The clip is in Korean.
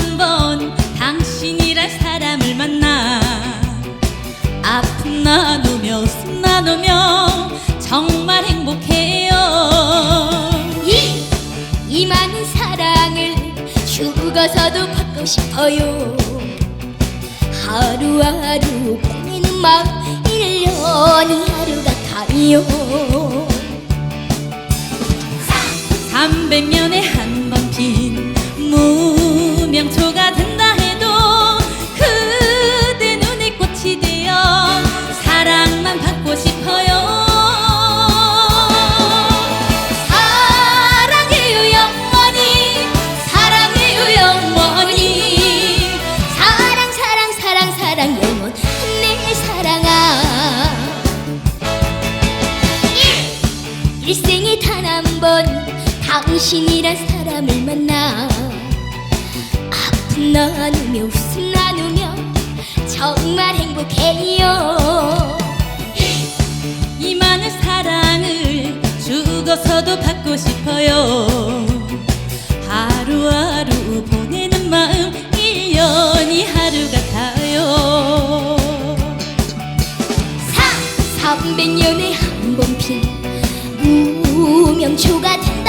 한번 당신이란 사람을 만나. 아픔 나누며 웃음 나누며 정말 행복해요. 이, 이 많은 사랑을 죽어서도 받고 싶어요. 하루하루 보내는 마음 1년이 하루가 가요. 300년의 무명초가 된다 해도 그대 눈에 꽃이 되어 사랑만 받고 싶어요. 사랑해요 영원히 사랑해요 영원히 사랑 사랑 사랑 사랑 영원 내 사랑아. 일생에 단 한 번 당신이란 사람을 만나 나누며 웃음 나누며 정말 행복해요. 이 많은 사랑을 죽어서도 받고 싶어요. 하루하루 보내는 마음 1년이 하루 같아요. 사, 300년에 한 번 핀 무명초가 된